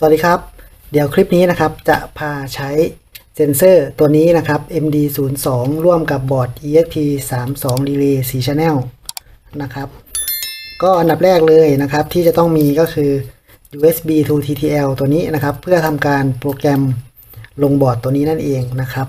สวัสดีครับ เดี๋ยวคลิปนี้นะครับจะพาใช้เซนเซอร์ตัวนี้นะครับ MD02 ร่วมกับบอร์ด ESP32 Relay 4 Channel นะครับ ก็อันดับแรกเลยนะครับที่จะต้องมีก็คือ USB to TTL ตัวนี้นะครับ เพื่อทำการโปรแกรมลงบอร์ดตัวนี้นั่นเองนะครับ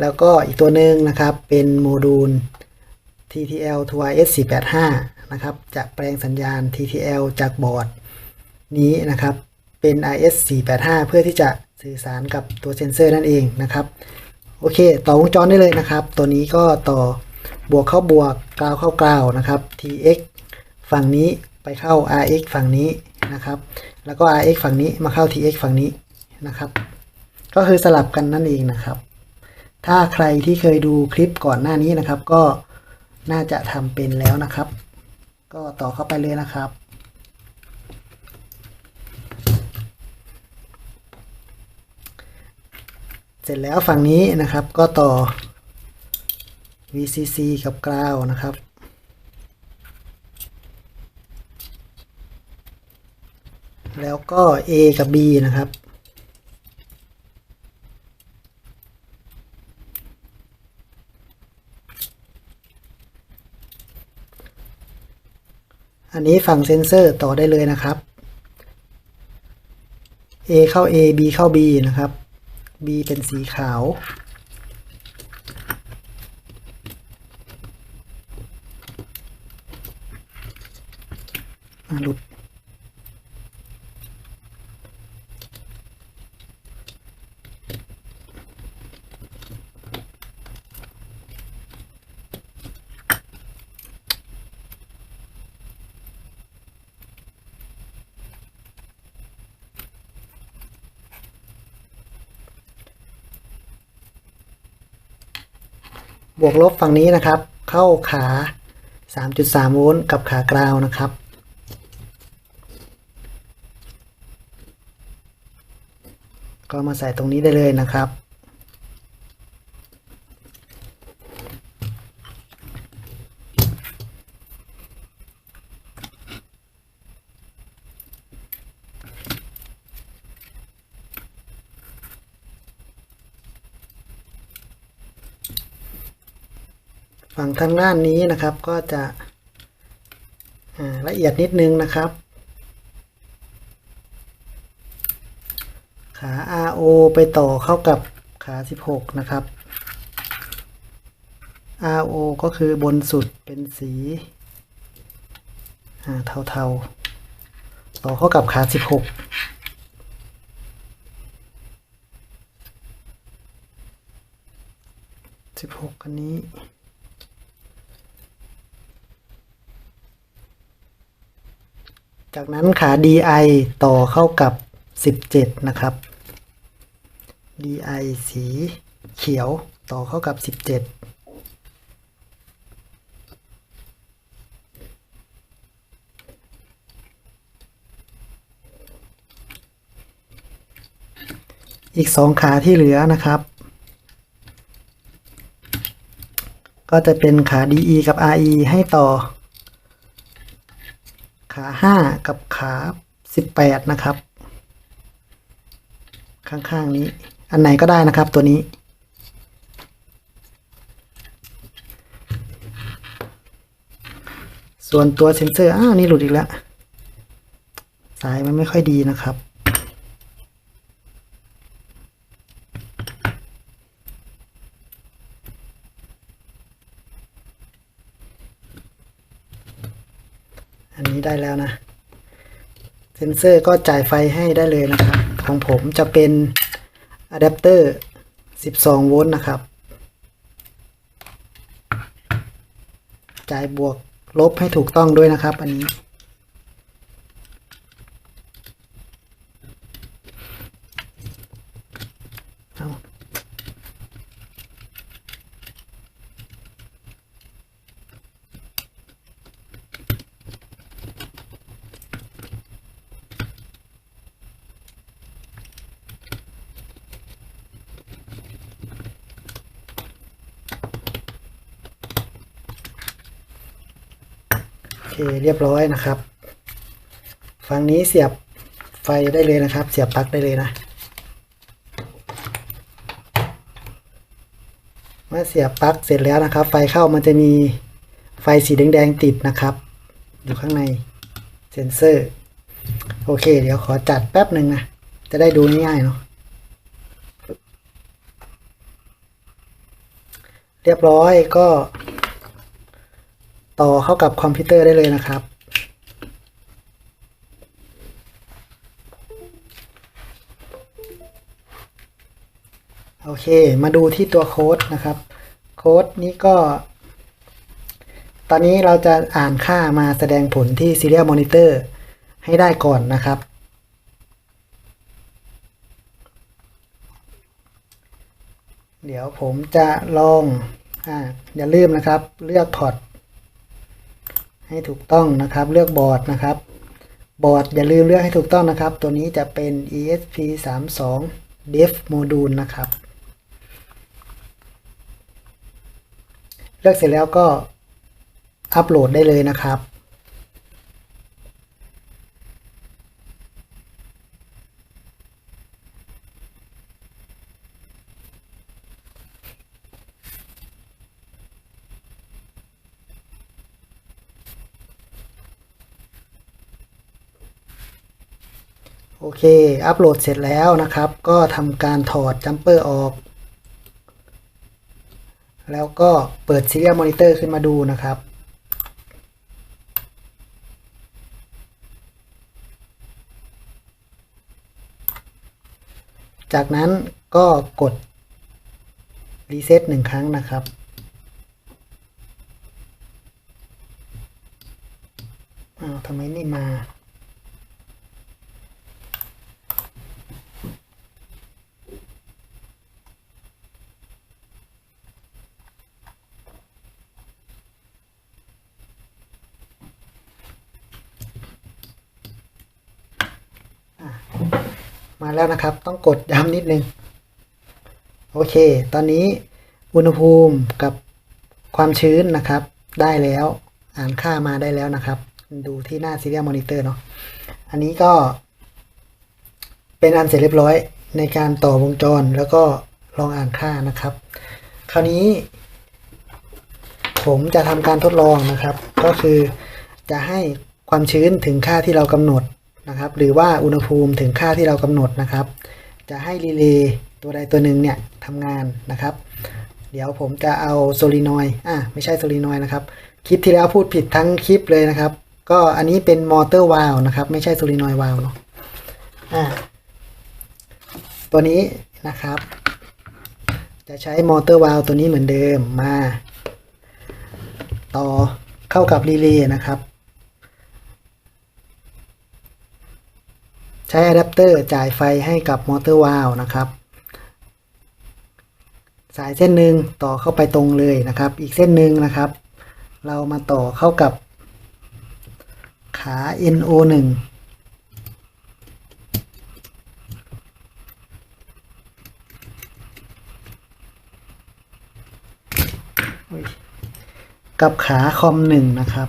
แล้วก็อีกตัวหนึ่งนะครับเป็นโมดูล TTL to RS485 นะครับจะแปลงสัญญาณ TTL จากบอร์ดนี้นะครับ เป็น RS485 เพื่อที่จะสื่อสารกับตัวเซนเซอร์นั่นเองนะครับ โอเค ต่อวงจรได้เลยนะครับ ตัวนี้ก็ต่อบวกเข้าบวกกราวเข้ากราวนะครับ TX ฝั่งนี้ไปเข้า RX ฝั่งนี้นะครับ แล้วก็ RX ฝั่งนี้มาเข้า TX ฝั่งนี้นะครับ ก็คือสลับกันนั่นเองนะครับ ถ้าใครที่เคยดูคลิปก่อนหน้านี้นะครับ ก็น่าจะทำเป็นแล้วนะครับ ก็ต่อเข้าไปเลยนะครับ เสร็จแล้วฝั่งนี้นะครับก็ต่อ VCC กับกราวนะครับ แล้วก็ A กับ B นะครับ อันนี้ฝั่งเซนเซอร์ต่อได้เลยนะครับ A เข้า A B เข้า B นะครับ B เป็นสีขาว หลุด บวกลบฝั่งนี้นะครับ เข้าขา 3.3 โวลต์กับขากราวนะครับ ก็มาใส่ตรงนี้ได้เลยนะครับ ฝั่งทางด้านนี้นะครับก็จะละเอียดนิดนึงนะครับ ขา RO ไปต่อเข้ากับขา 16 นะครับ RO ก็คือบนสุดเป็นสีเทาๆ ต่อเข้ากับขา 16 16อันนี้ จากนั้นขา DI ต่อเข้ากับ 17 นะครับ DI สีเขียวต่อเข้ากับ 17อีกสองขาที่เหลือนะครับ ก็จะเป็นขา DE กับ RE ให้ต่อ ขาห้ากับขาสิบแปดนะครับ ข้างๆนี้ อันไหนก็ได้นะครับตัวนี้ ส่วนตัวเซ็นเซอร์อ้าวนี่หลุดอีกแล้ว สายมันไม่ค่อยดีนะครับ ได้แล้วนะ เซนเซอร์ก็จ่ายไฟให้ได้เลยนะครับ ของผมจะเป็นอะแดปเตอร์ 12 โวลต์นะครับ จ่ายบวกลบให้ถูกต้องด้วยนะครับอันนี้ เอาโอ เรียบร้อยนะครับ ฝั่งนี้เสียบไฟได้เลยนะครับ เสียบปลั๊กได้เลยนะ เมื่อเสียบปลั๊กเสร็จแล้วนะครับ ไฟเข้ามันจะมีไฟสีแดงๆติดนะครับ อยู่ข้างในเซนเซอร์ โอเค เดี๋ยวขอจัดแป๊บหนึ่งนะ จะได้ดูง่ายๆเนาะเรียบร้อยก็ ต่อเข้ากับคอมพิวเตอร์ได้เลยนะครับ โอเค มาดูที่ตัวโค้ดนะครับ โค้ดนี้ก็ ตอนนี้เราจะอ่านค่ามาแสดงผลที่ Serial Monitor ให้ได้ก่อนนะครับเดี๋ยวผมจะลอง อ่าอย่าลืมนะครับ เลือกพอร์ต ให้ถูกต้องนะครับ เลือกบอร์ดนะครับ บอร์ดอย่าลืมเลือกให้ถูกต้องนะครับ ตัวนี้จะเป็น ESP32 Dev Module นะครับ เลือกเสร็จแล้วก็อัปโหลดได้เลยนะครับ โอเค อัปโหลดเสร็จแล้วนะครับ ก็ทำการถอดจัมเปอร์ออก แล้วก็เปิด Serial Monitor ขึ้นมาดูนะครับ จากนั้นก็กดรีเซ็ตหนึ่งครั้งนะครับอ้าวทำไมนี่มามา แล้วนะครับ ต้องกดย้ำนิดนึง โอเค ตอนนี้อุณหภูมิกับความชื้นนะครับ ได้แล้ว อ่านค่ามาได้แล้วนะครับ ดูที่หน้า Serial Monitor เนาะอันนี้ก็ เป็นอันเสร็จเรียบร้อยในการต่อวงจรแล้วก็ลองอ่านค่านะครับ คราวนี้ผมจะทำการทดลองนะครับ ก็คือจะให้ความชื้นถึงค่าที่เรากำหนด นะครับ หรือว่าอุณหภูมิถึงค่าที่เรากำหนดนะครับ จะให้รีเลย์ตัวใดตัวหนึ่งเนี่ยทำงานนะครับ เดี๋ยวผมจะเอาโซลีนอยอะไม่ใช่โซลีนอยนะครับ คลิปที่แล้วพูดผิดทั้งคลิปเลยนะครับ ก็อันนี้เป็นมอเตอร์วาลนะครับ ไม่ใช่โซลีนอยวาลเนาะอะตัวนี้นะครับ จะใช้มอเตอร์วาลตัวนี้เหมือนเดิมมา ต่อเข้ากับรีเลย์นะครับ ใช้อะแดปเตอร์จ่ายไฟให้กับมอเตอร์วาลนะครับ สายเส้นหนึ่งต่อเข้าไปตรงเลยนะครับ อีกเส้นหนึ่งนะครับ เรามาต่อเข้ากับขา NO1 กับขาคอมหนึ่งนะครับ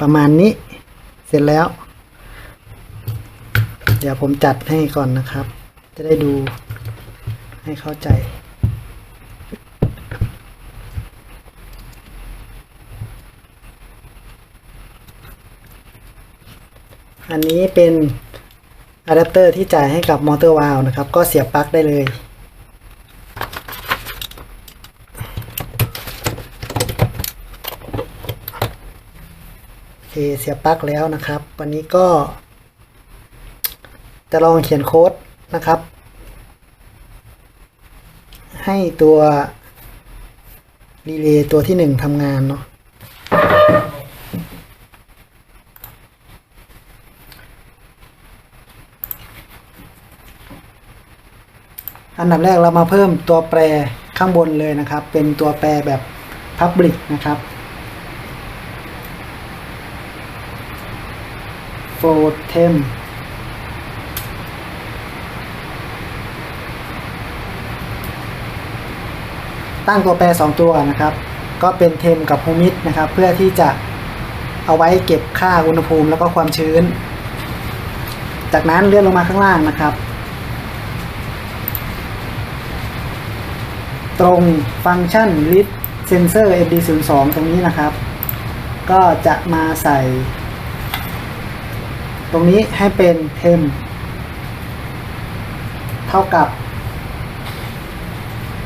ประมาณนี้เสร็จแล้ว เดี๋ยวผมจัดให้ก่อนนะครับ จะได้ดูให้เข้าใจ อันนี้เป็นอะแดปเตอร์ที่จ่ายให้กับมอเตอร์วาลนะครับ ก็เสียบปลั๊กได้เลย เสียบปลั๊กแล้วนะครับ วันนี้ก็ จะลองเขียนโค้ดนะครับ ให้ตัวรีเลย์ตัวที่หนึ่งทำงานเนาะอันดับแรกเรามาเพิ่มตัวแปรข้างบนเลยนะครับ เป็นตัวแปรแบบ Public นะครับ โฟเทมตั้งตัวแปร 2 ตัวนะครับ ก็เป็นเทมกับฮูมิดนะครับ เพื่อที่จะเอาไว้เก็บค่าอุณหภูมิแล้วก็ความชื้น จากนั้นเลื่อนลงมาข้างล่างนะครับ ตรงฟังก์ชัน Lid Sensor MD02 ตรงนี้นะครับ ก็จะมาใส่ ตรงนี้ให้เป็นเทมเท่ากับ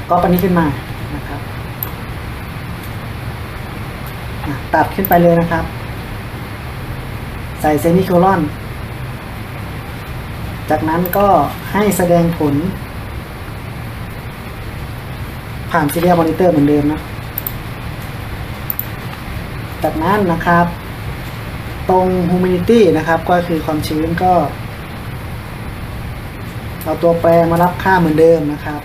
ก็ปันนี้ขึ้นมานะครับตัดขึ้นไปเลยนะครับ ใส่เซมิโคลอน จากนั้นก็ให้แสดงผล ผ่าน Serial Monitor เหมือนเดิมนะ จากนั้นนะครับ ตรง Humidity นะครับ ก็คือความชื้นก็ เอาตัวแปรมารับค่าเหมือนเดิมนะครับ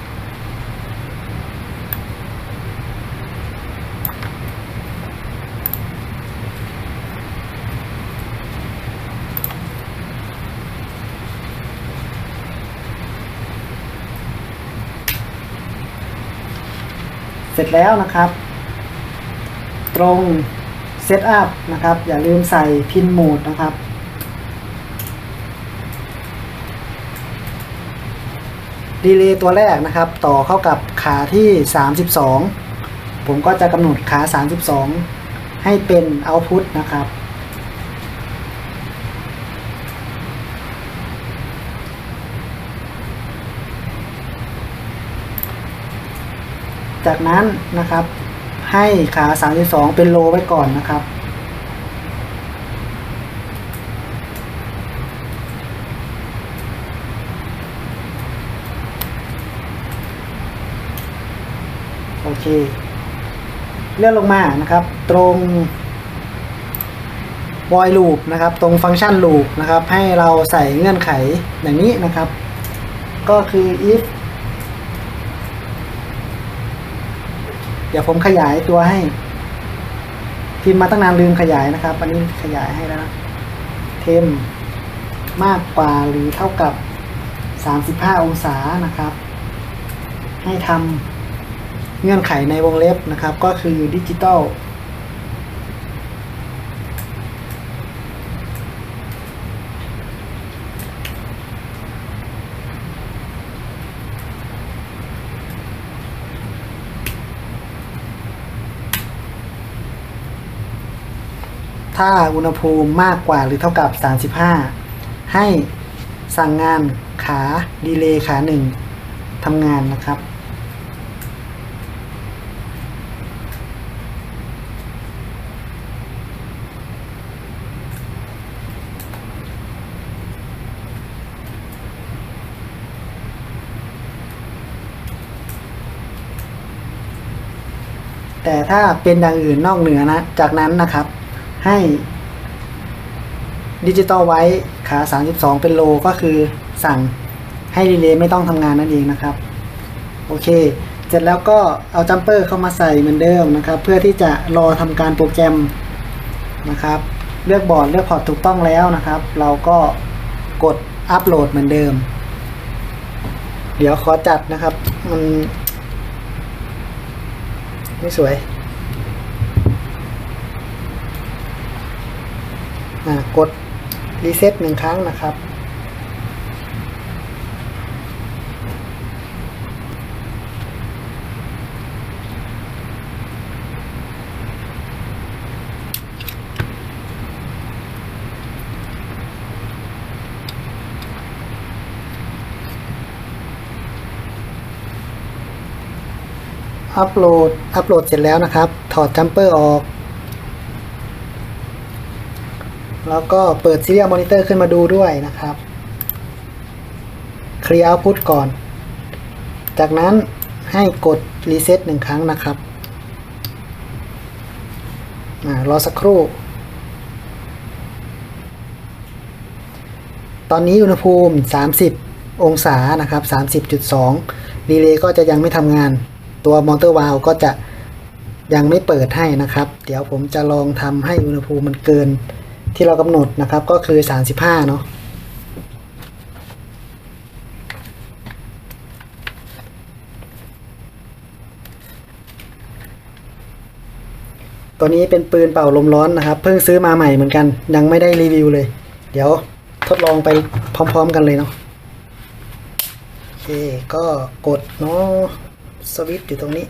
เสร็จแล้วนะครับ ตรง เซตอัพนะครับ อย่าลืมใส่พินโหมดนะครับ ดีเลย์ตัวแรกนะครับ ต่อเข้ากับขาที่ 32 ผมก็จะกำหนดขา 32 ให้เป็น Output นะครับจากนั้นนะครับ ให้ขา32 เป็นโลไว้ก่อนนะครับ โอเค เลื่อนลงมานะครับ ตรง void loop นะครับ ตรงฟังก์ชัน loop นะครับ ให้เราใส่เงื่อนไขอย่างนี้นะครับ ก็คือ if เดี๋ยวผมขยายตัวให้ พิมพ์มาตั้งนานลืมขยายนะครับ อันนี้ขยายให้แล้วเทมมากกว่าหรือเท่ากับ 35 องศานะครับ ให้ทำเงื่อนไขในวงเล็บนะครับ ก็คือดิจิตอล ถ้าอุณหภูมิมากกว่าหรือเท่ากับ 35 ให้สั่งงานขาดีเลย์ขาหนึ่งทำงานนะครับ แต่ถ้าเป็นอย่างอื่นนอกเหนือนะ จากนั้นนะครับ ให้ดิจิตอลไว้ขา 32 เป็นโลก็คือสั่งให้รีเลย์ไม่ต้องทำงานนั่นเองนะครับ โอเค เสร็จแล้วก็เอาจัมเปอร์เข้ามาใส่เหมือนเดิมนะครับ เพื่อที่จะรอทำการโปรแกรมนะครับ เลือกบอร์ดเลือกพอร์ตถูกต้องแล้วนะครับ เราก็กดอัปโหลดเหมือนเดิม เดี๋ยวขอจัดนะครับ มัน ไม่สวย อ่า กดรีเซ็ตหนึ่งครั้งนะครับ อัปโหลด อัปโหลดเสร็จแล้วนะครับ ถอดจัมเปอร์ออก แล้วก็เปิด Serial Monitor ขึ้นมาดูด้วยนะครับ เคลียร์ Output ก่อน จากนั้นให้กด Reset หนึ่งครั้งนะครับรอสักครู่ ตอนนี้อุณหภูมิ 30 องศานะครับ 30.2 รีเลย์ก็จะยังไม่ทำงาน ตัวมอเตอร์วาลก็จะยังไม่เปิดให้นะครับ เดี๋ยวผมจะลองทำให้อุณหภูมิมันเกิน ที่เรากำหนดนะครับก็คือ 35 เนาะตัวนี้เป็นปืนเป่าลมร้อนนะครับ เพิ่งซื้อมาใหม่เหมือนกัน ยังไม่ได้รีวิวเลย เดี๋ยวทดลองไปพร้อมๆกันเลยเนาะโอเคก็กดเนาะสวิตช์อยู่ตรงนี้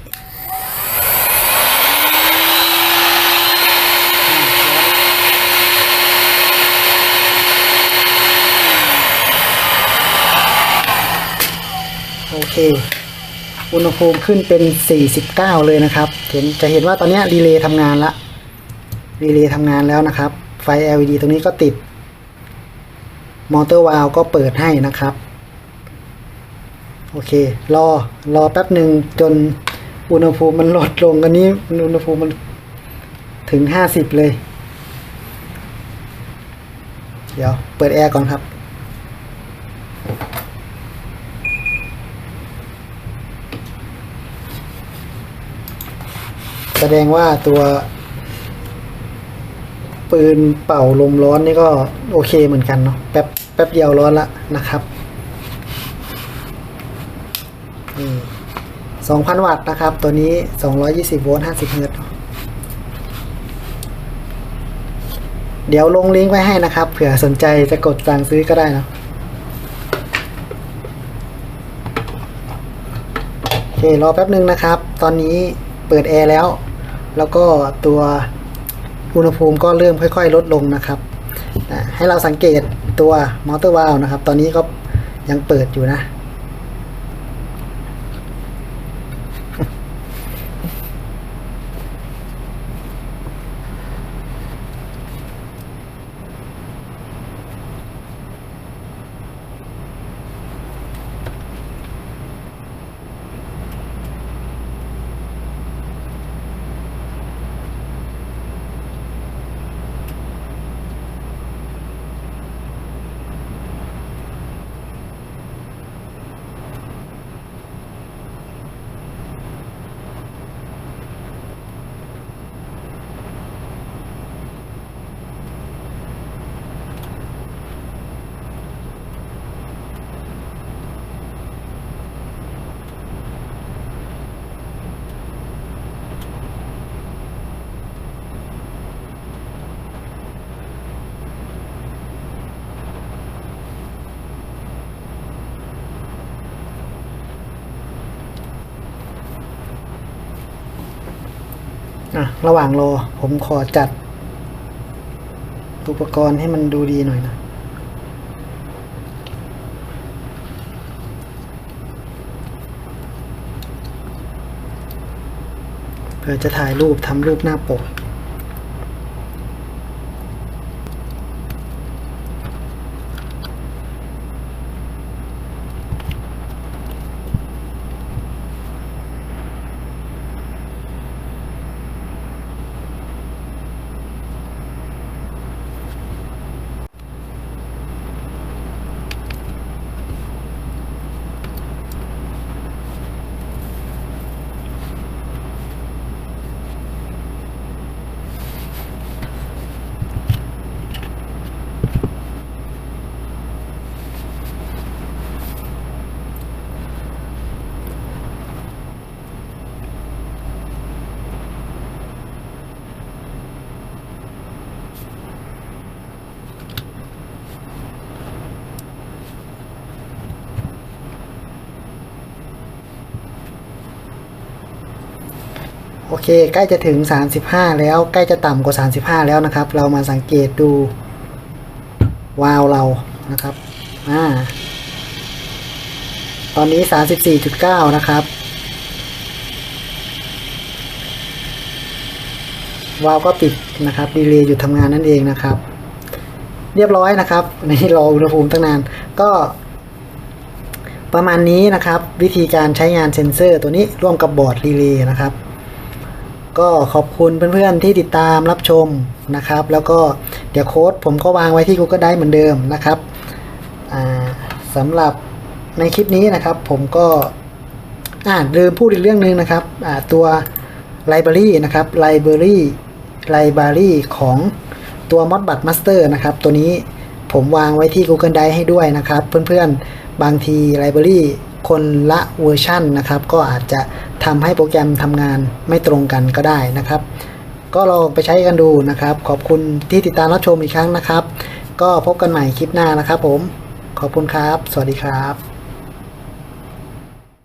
โอเค อุณหภูมิขึ้นเป็น 49 เลยนะครับเห็นจะเห็นว่าตอนนี้รีเลย์ทำงานละรีเลย์ทำงานแล้วนะครับ ไฟ LED ตรงนี้ก็ติด มอเตอร์วาลก็เปิดให้นะครับ โอเค รอ รอแป๊บหนึ่งจนอุณหภูมิมันลดลงอันนี้ อุณหภูมิมันถึง 50 เลย เดี๋ยว เปิดแอร์ก่อนครับ แสดงว่าตัวปืนเป่าลมร้อนนี่ก็โอเคเหมือนกันเนาะแป๊บแป๊บเดียวร้อนละนะครับสองพันวัตต์นะครับ ตัวนี้สองร้อยี่สิบโวลต์ห้าสิบเฮิร์ตเดี๋ยวลงลิงก์ไว้ให้นะครับ เผื่อสนใจจะกดสั่งซื้อก็ได้นะโอเค รอแป๊บหนึ่งนะครับ ตอนนี้เปิดแอร์แล้ว แล้วก็ตัวอุณหภูมิก็เริ่มค่อย ๆ ลดลงนะครับให้เราสังเกตตัวมอเตอร์วาลนะครับ ตอนนี้ก็ยังเปิดอยู่นะ อะระหว่างรอผมขอจัด อุปกรณ์ให้มันดูดีหน่อยนะเพื่อจะถ่ายรูปทำรูปหน้าปก โอเค ใกล้จะถึง 35 แล้วใกล้จะต่ำกว่า 35 แล้วนะครับ เรามาสังเกตดูวาล์วเรานะครับอ่าตอนนี้ 34.9 นะครับวาล์วก็ปิดนะครับดีเลย์หยุดทำงานนั่นเองนะครับ เรียบร้อยนะครับในรออุณหภูมิตั้งนานก็ประมาณนี้นะครับ วิธีการใช้งานเซ็นเซอร์ตัวนี้ร่วมกับบอร์ดรีเลย์นะครับ ก็ขอบคุณเพื่อนๆที่ติดตามรับชมนะครับ แล้วก็เดี๋ยวโค้ดผมก็วางไว้ที่ Google Drive เหมือนเดิมนะครับสำหรับในคลิปนี้นะครับ ผมก็อ่าลืมพูดอีกเรื่องหนึ่งนะครับตัว Library นะครับ Library Library ของตัว Modbus Master นะครับ ตัวนี้ผมวางไว้ที่ Google Drive ให้ด้วยนะครับ เพื่อนๆ บางที Library คนละเวอร์ชันนะครับ ก็อาจจะทำให้โปรแกรมทำงานไม่ตรงกันก็ได้นะครับ ก็ลองไปใช้กันดูนะครับ ขอบคุณที่ติดตามรับชมอีกครั้งนะครับ ก็พบกันใหม่คลิปหน้านะครับผม ขอบคุณครับ สวัสดีครับ